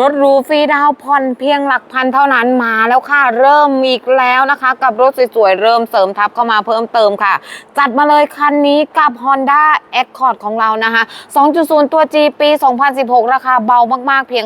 รถหรูฟรีดาวผ่อนเพียงหลักพันเท่านั้นมาแล้วค่ะ เริ่มอีกแล้วนะคะ กับรถสวยๆ เริ่มเสริมทับเข้ามาเพิ่มเติมค่ะ จัดมาเลยคันนี้กับ Honda Accord ของเรานะคะ 2.0 ตัว G ปี 2016 ราคาเบามากๆ เพียง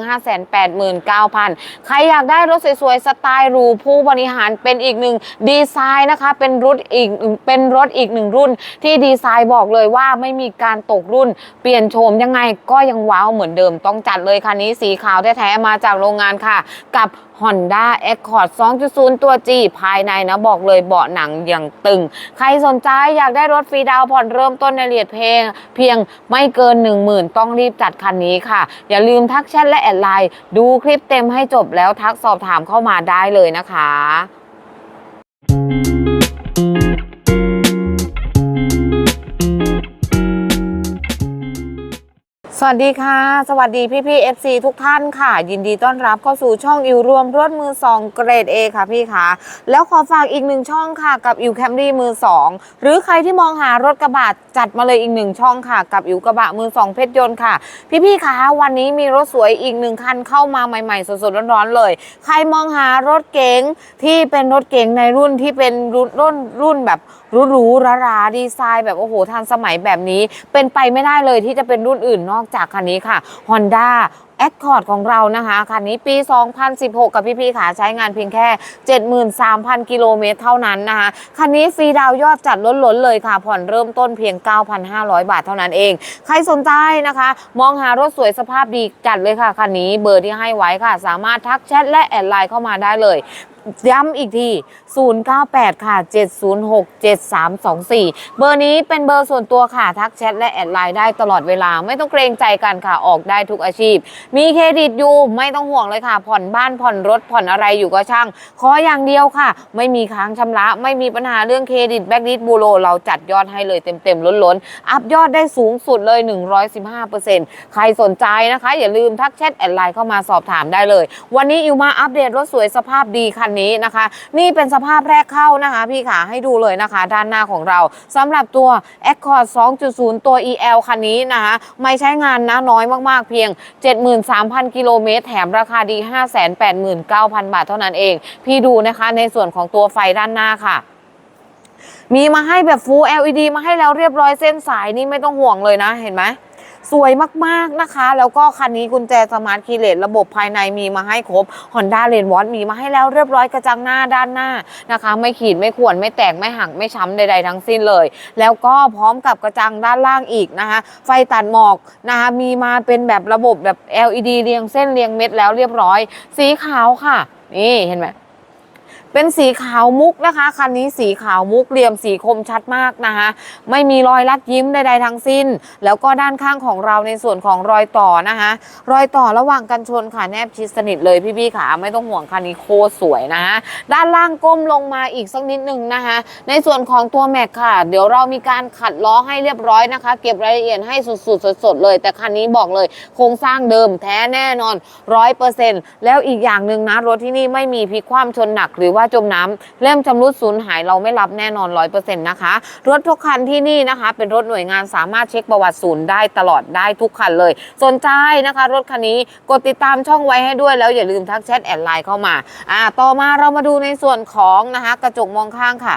589,000 ใครอยากได้รถสวยๆ สไตล์หรูผู้บริหารเป็นอีกหนึ่งดีไซน์นะคะ เป็นรุ่นอีกเป็นรถอีกหนึ่งรุ่น ที่ดีไซน์บอกเลยว่าไม่มีการตกรุ่น เปลี่ยนโฉมยังไงก็ยังว้าวเหมือนเดิมต้องจัดเลยคันนี้สีขาวแท้ๆ มาจากโรงงานค่ะ กับ Honda Accord 2.0 ตัว G ภายในนะบอกเลยเบาะหนังอย่างตึง ใครสนใจอยากได้รถฟรีดาวผ่อนเริ่มต้นในเรียดเพลง เพียงไม่เกิน 10,000 ต้องรีบจัดคันนี้ค่ะ อย่าลืมทักแชทและแอดไลน์ดูคลิปเต็มให้จบแล้วทักสอบถามเข้ามาได้เลยนะคะส วัสดีค่ะ สวัสดีพี่พี่ FC ทุกท่านค่ะ ยินดีต้อนรับเข้าสู่ช่องอิวรวมรถมือ 2 เกรด A ค่ะพี่ค่ะ แล้วขอฝากอีกหนึ่งช่องค่ะกับอิวแคมรี่มือ 2 หรือใครที่มองหารถกระบะจัดมาเลยอีกหนึ่งช่องค่ะ กับอิวกระบะมือ 2 เพชรยนต์ค่ะ พี่พี่ค่ะวันนี้มีรถสวยอีกหนึ่งคันเข้ามาใหม่ๆ สดๆร้อนๆเลย ใครมองหารถเก๋งที่เป็นรถเก๋งในรุ่นที่เป็นรุ่นรุ่นรุ่นแบบหรูๆราราดีไซน์แบบโอ้โหทันสมัยแบบนี้ เป็นไปไม่ได้เลยที่จะเป็นรุ่นอื่นนอกจากคันนี้ค่ะ Honda Accord ของเรานะคะ คันนี้ปี 2016 กับพี่ๆขาใช้งานเพียงแค่ 73,000 กิโลเมตรเท่านั้นนะคะ คันนี้ฟรีดาวยอดจัดล้นๆเลยค่ะ ผ่อนเริ่มต้นเพียง 9,500 บาทเท่านั้นเอง ใครสนใจนะคะ มองหารถสวยสภาพดีจัดเลยค่ะ คันนี้เบอร์ที่ให้ไว้ค่ะ สามารถทักแชทและแอดไลน์เข้ามาได้เลย ย้ำอีกที 098 ค่ะ 706 7324 เบอร์นี้เป็นเบอร์ส่วนตัวค่ะ ทักแชทและแอดไลน์ได้ตลอดเวลา ไม่ต้องเกรงใจกันค่ะ ออกได้ทุกอาชีพ มีเครดิตอยู่ไม่ต้องห่วงเลยค่ะ ผ่อนบ้านผ่อนรถผ่อนอะไรอยู่ก็ช่าง ขออย่างเดียวค่ะ ไม่มีค้างชำระ ไม่มีปัญหาเรื่องเครดิตแบ็กดิสบูโรเราจัดยอดให้เลยเต็มๆล้นๆ อัพยอดได้สูงสุดเลย 115%ใครสนใจนะคะ อย่าลืมทักแชทแอดไลน์เข้ามาสอบถามได้เลย วันนี้อิวมาอัปเดตรถสวยสภาพดีคันนี้นะคะ นี่เป็นสภาพแรกเข้านะคะ พี่ขาให้ดูเลยนะคะ ด้านหน้าของเราสำหรับตัว Accord 2.0 ตัว EL คันนี้นะคะ ไม่ใช้งานนะน้อยมากๆเพียง 73,000 กิโลเมตร แถมราคาดี 589,000 บาทเท่านั้นเอง พี่ดูนะคะในส่วนของตัวไฟด้านหน้าค่ะมีมาให้แบบ Full LED มาให้แล้วเรียบร้อยเส้นสายนี่ไม่ต้องห่วงเลยนะเห็นไหม สวยมากๆนะคะ แล้วก็คันนี้กุญแจสมาร์ทคีย์เลสระบบภายในมีมาให้ครบ Honda r a i n w a t มีมาให้แล้วเรียบร้อยกระจังหน้าด้านหน้านะคะ ไม่ขีดไม่ข่วนไม่แตกไม่หักไม่ช้ำใดๆทั้งสิ้นเลย แล้วก็พร้อมกับกระจังด้านล่างอีกนะคะ ไฟตัดหมอกนะคะมีมาเป็นแบบระบบแบบ LED เรียงเส้นเรียงเม็ดแล้วเรียบร้อย สีขาวค่ะ นี่เห็นไหม เป็นสีขาวมุกนะคะ คันนี้สีขาวมุกเหลี่ยมสีคมชัดมากนะคะ ไม่มีรอยลักยิ้มใดๆทั้งสิ้น แล้วก็ด้านข้างของเราในส่วนของรอยต่อนะคะ รอยต่อระหว่างกันชนค่ะแนบชิดสนิทเลยพี่ๆขาไม่ต้องห่วงคันนี้โคตรสวยนะคะด้านล่างก้มลงมาอีกสักนิดหนึ่งนะคะ ในส่วนของตัวแม็กค่ะ เดี๋ยวเรามีการขัดล้อให้เรียบร้อยนะคะ เก็บรายละเอียดให้สุดๆสดๆเลย แต่คันนี้บอกเลย โครงสร้างเดิมแท้แน่นอนร้อยเปอร์เซ็นต์แล้วอีกอย่างหนึ่งนะรถที่นี่ไม่มีพลิกคว่ำชนหนักหรือว่าจมน้ำเล่มชำรุดสูญหายเราไม่รับแน่นอนร้อยเปอร์เซ็นต์นะคะ รถทุกคันที่นี่นะคะ เป็นรถหน่วยงานสามารถเช็คประวัติศูนย์ได้ตลอดได้ทุกคันเลย สนใจนะคะ รถคันนี้กดติดตามช่องไว้ให้ด้วยแล้วอย่าลืมทักแชทแอดไลน์เข้ามาอ่าต่อมาเรามาดูในส่วนของนะคะ กระจกมองข้างค่ะ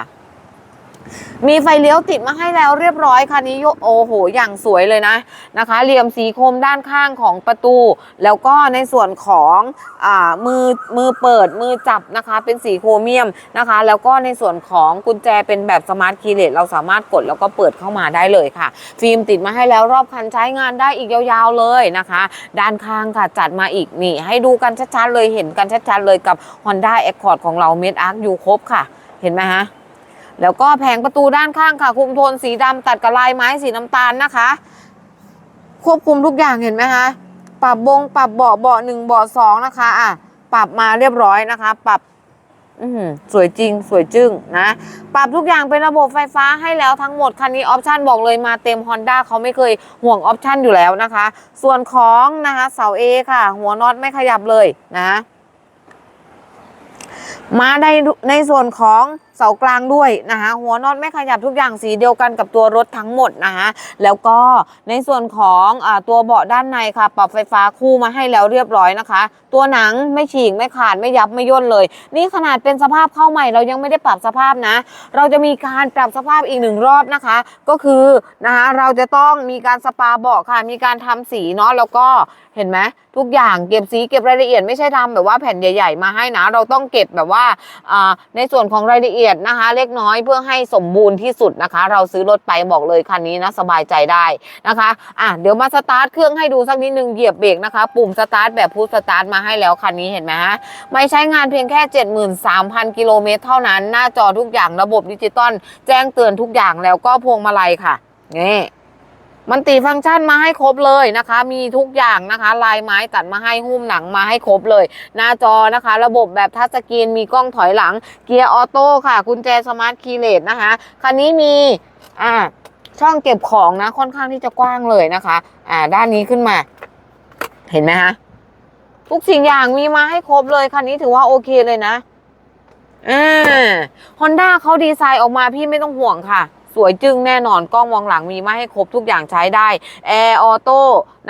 มีไฟเลี้ยวติดมาให้แล้วเรียบร้อยคันนี้โยโอ้โห อย่างสวยเลยนะนะคะ เหลี่ยมสีคมด้านข้างของประตู แล้วก็ในส่วนของอมือมือเปิดมือจับนะคะ เป็นสีโครเมียมนะคะ แล้วก็ในส่วนของกุญแจเป็นแบบสมาร์ทคีย์เลสเราสามารถกดแล้วก็เปิดเข้ามาได้เลยค่ะ ฟิล์มติดมาให้แล้วรอบคันใช้งานได้อีกยาวๆเลยนะคะ ด้านข้างค่ะจัดมาอีกนี่ ให้ดูกันชัดๆเลยเห็นกันชัดๆเลยกับ Honda Accord ของเราเมดอาร์คยูครบค่ะ เห็นไหมฮะ แล้วก็แผงประตูด้านข้างค่ะ คุมโทนสีดำตัดกับลายไม้สีน้ำตาลนะคะ ควบคุมทุกอย่างเห็นไหมคะปรับบงปรับเบาะเบาะหนึ่งเบาะสองนะคะอะปรับมาเรียบร้อยนะคะ ปรับอืสวยจริงสวยจึ้งนะ ปรับทุกอย่างเป็นระบบไฟฟ้าให้แล้วทั้งหมด คันนี้ออปชันบอกเลยมาเต็ม Honda เขาไม่เคยห่วงออปชันอยู่แล้วนะคะ ส่วนของนะคะเสา A ค่ะ หัวน็อตไม่ขยับเลยนะ มาในในส่วนของ เสากลางด้วยนะคะหัวน็อตไม่ขยับทุกอย่างสีเดียวกันกับตัวรถทั้งหมดนะคะแล้วก็ในส่วนของอตัวเบาะด้านในค่ะ ปรับไฟฟ้าคู่มาให้แล้วเรียบร้อยนะคะ ตัวหนังไม่ฉีกไม่ขาดไม่ยับไม่ย่นเลย นี่ขนาดเป็นสภาพเข้าใหม่เรายังไม่ได้ปรับสภาพนะ เราจะมีการปรับสภาพอีกหนึ่งรอบนะคะ ก็คือนะคะเราจะต้องมีการสปาเบาะค่ะ มีการทำสีเนาะแล้วก็เห็นไหมทุกอย่างเก็บสีเก็บรายละเอียดไม่ใช่ทำแบบว่าแผ่นใหญ่ ๆ มาให้นะ เราต้องเก็บแบบว่าในส่วนของรายละเอียดนะคะ เล็กน้อยเพื่อให้สมบูรณ์ที่สุดนะคะ เราซื้อรถไปบอกเลยคันนี้นะสบายใจได้นะคะอะเดี๋ยวมาสตาร์ทเครื่องให้ดูสักนิดนึงเหยียบเบรกนะคะ ปุ่มสตาร์ทแบบพุชสตาร์ทมาให้แล้วคันนี้เห็นไหมฮะไม่ใช้งานเพียงแค่ 73,000 กิโลเมตรเท่านั้น หน้าจอทุกอย่างระบบดิจิตอลแจ้งเตือนทุกอย่างแล้วก็พวงมาลัยค่ะนี่ มันติฟังก์ชันมาให้ครบเลยนะคะ มีทุกอย่างนะคะ ลายไม้ตัดมาให้หุ้มหนังมาให้ครบเลย หน้าจอนะคะ ระบบแบบทัชสกรีนมีกล้องถอยหลัง เกียร์ออโต้ค่ะกุญแจสมาร์ทคีย์เลสนะคะ คันนี้มีอ่าช่องเก็บของนะค่อนข้างที่จะกว้างเลยนะคะ อ่า ด้านนี้ขึ้นมา เห็นไหมคะทุกสิ่งอย่างมีมาให้ครบเลยคันนี้ถือว่าโอเคเลยนะอ่าฮอนด้าเขาดีไซน์ออกมาพี่ไม่ต้องห่วงค่ะ สวยจึ้งแน่นอนกล้องมองหลังมีมาให้ครบทุกอย่างใช้ได้แอร์ออโต้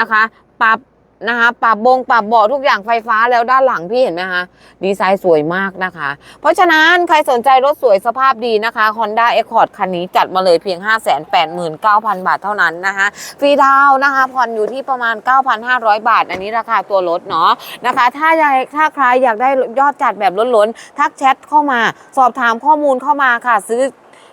นะคะปรับนะคะปรับบงปรับเบาะทุกอย่างไฟฟ้าแล้วด้านหลังพี่เห็นไหมคะดีไซน์สวยมากนะคะ เพราะฉะนั้นใครสนใจรถสวยสภาพดีนะคะ Honda Accord คันนี้จัดมาเลยเพียง 589,000 บาทเท่านั้นนะคะฟรีดาวน์นะคะผ่อนอยู่ที่ประมาณ 9,500 บาท อันนี้ราคาตัวรถเนาะนะคะ ถ้าอยากถ้าใครอยากได้ยอดจัดแบบล้นๆ ทักแชทเข้ามา สอบถามข้อมูลเข้ามาค่ะซื้อ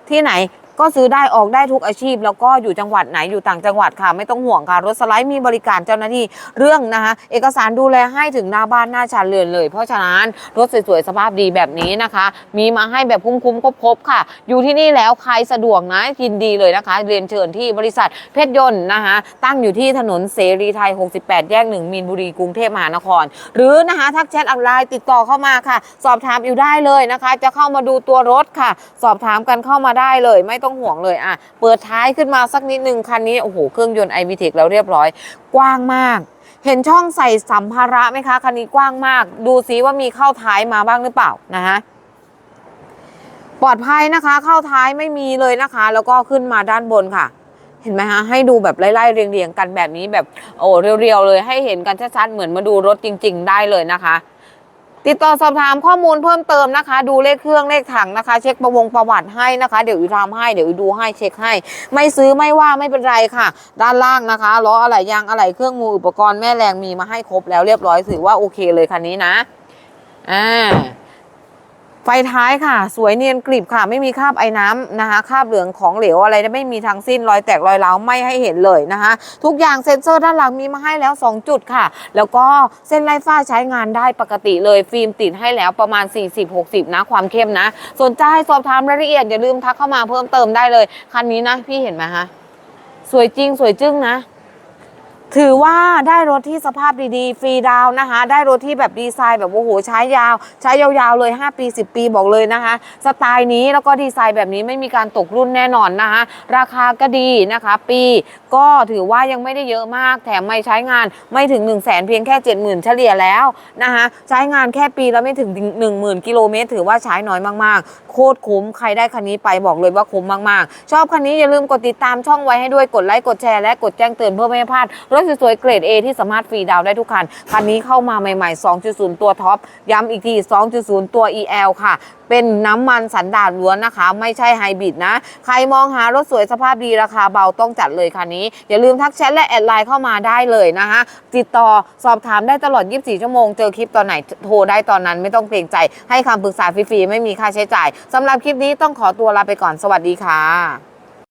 ที่ไหน ก็ซื้อได้ออกได้ทุกอาชีพ แล้วก็อยู่จังหวัดไหนอยู่ต่างจังหวัดค่ะ ไม่ต้องห่วงค่ะ รถสไลด์มีบริการเจ้าหน้าที่เรื่องนะคะเอกสารดูแลให้ถึงหน้าบ้านหน้าชานเรือนเลย เพราะฉะนั้นรถสวยๆสภาพดีแบบนี้นะคะ มีมาให้แบบคุ้มๆครบๆค่ะ อยู่ที่นี่แล้วใครสะดวกนะยินดีเลยนะคะ เรียนเชิญที่บริษัทเพชรยนต์นะคะตั้งอยู่ที่ถนนเสรีไทย 68 แยก 1 มีนบุรีกรุงเทพมหานคร หรือนะคะทักแชทออนไลน์ติดต่อเข้ามาค่ะ สอบถามอยู่ได้เลยนะคะ จะเข้ามาดูตัวรถค่ะ สอบถามกันเข้ามาได้เลยไม่ต้อง้องห่วงเลยอะเปิดท้ายขึ้นมาสักนิดนึงคันนี้โอ้โหเครื่องยนต์ i v t e c แล้วเรียบร้อย กว้างมาก เห็นช่องใส่สัมภาระไหมคะคันนี้กว้างมาก ดูซิว่ามีเข้าท้ายมาบ้างหรือเปล่านะคะปลอดภัยนะคะ เข้าท้ายไม่มีเลยนะคะ แล้วก็ขึ้นมาด้านบนค่ะ เห็นไหมคะให้ดูแบบไล่ๆเรียงๆกันแบบนี้แบบโอ้เรียวๆเลยให้เห็นกันชัดๆเหมือนมาดูรถจริง ๆ ได้เลยนะคะ ติดต่อสอบถามข้อมูลเพิ่มเติมนะคะ ดูเลขเครื่องเลขถังนะคะ เช็คประวงประวัติให้นะคะ เดี๋ยวอีทำให้เดี๋ยวอีดูให้เช็คให้ ไม่ซื้อไม่ว่าไม่เป็นไรค่ะ ด้านล่างนะคะล้ออะไรยางอะไรเครื่องมืออุปกรณ์แม่แรงมีมาให้ครบแล้วเรียบร้อยถือว่าโอเคเลยคันนี้นะอ่า ไฟท้ายค่ะ สวยเนียนกริบค่ะ ไม่มีคราบไอ้น้ำนะคะคราบเหลืองของเหลวอะไรไม่มีทั้งสิ้นรอยแตกรอยร้าวไม่ให้เห็นเลยนะคะ ทุกอย่างเซ็นเซอร์ด้านหลังมีมาให้แล้ว 2 จุดค่ะ แล้วก็เส้นไล่ฟ้าใช้งานได้ปกติเลยฟิล์มติดให้แล้วประมาณ 40-60 นะความเข้มนะ สนใจสอบถามรายละเอียดอย่าลืมทักเข้ามาเพิ่มเติมได้เลย คันนี้นะพี่เห็นไหมคะสวยจริงสวยจึ้งนะ ถือว่าได้รถที่สภาพดีๆ ฟรีดาวนะคะ ได้รถที่แบบดีไซน์แบบโอ้โหใช้ยาว ใช้ยาวๆเลย 5 ปี 10 ปีบอกเลยนะคะ สไตล์นี้แล้วก็ดีไซน์แบบนี้ไม่มีการตกรุ่นแน่นอนนะคะ ราคาก็ดีนะคะ ปีก็ถือว่ายังไม่ได้เยอะมาก แถมไม่ใช้งานไม่ถึง 1 0 0 0 0แสนเพียงแค่ 70,000 เฉลี่ยแล้วนะคะใช้งานแค่ปีแล้วไม่ถึง 10,000 กิโลเมตร ถือว่าใช้น้อยมากๆ โคตรคุ้มใครได้คันนี้ไปบอกเลยว่าคุ้มมากๆ ชอบคันนี้อย่าลืมกดติดตามช่องไว้ให้ด้วยกดไลค์กดแชร์และกดแจ้งเตือนเพื่อไม่ให้พลาดรรถสวยๆเกรด A ที่สามารถฟรีดาวได้ทุกคัน คันนี้เข้ามาใหม่ๆ 2.0 ตัวท็อป ย้ำอีกที 2.0 ตัว EL ค่ะ เป็นน้ำมันสันดาปล้วนนะคะ ไม่ใช่ไฮบริดนะ ใครมองหารถสวยสภาพดีราคาเบาต้องจัดเลยคันนี้ อย่าลืมทักแชทและแอดไลน์เข้ามาได้เลยนะคะติดต่อสอบถามได้ตลอด 24 ชั่วโมง เจอคลิปตอนไหนโทรได้ตอนนั้นไม่ต้องเกรงใจ ให้คำปรึกษาฟรีๆไม่มีค่าใช้จ่ายสำหรับคลิปนี้ต้องขอตัวลาไปก่อนสวัสดีค่ะ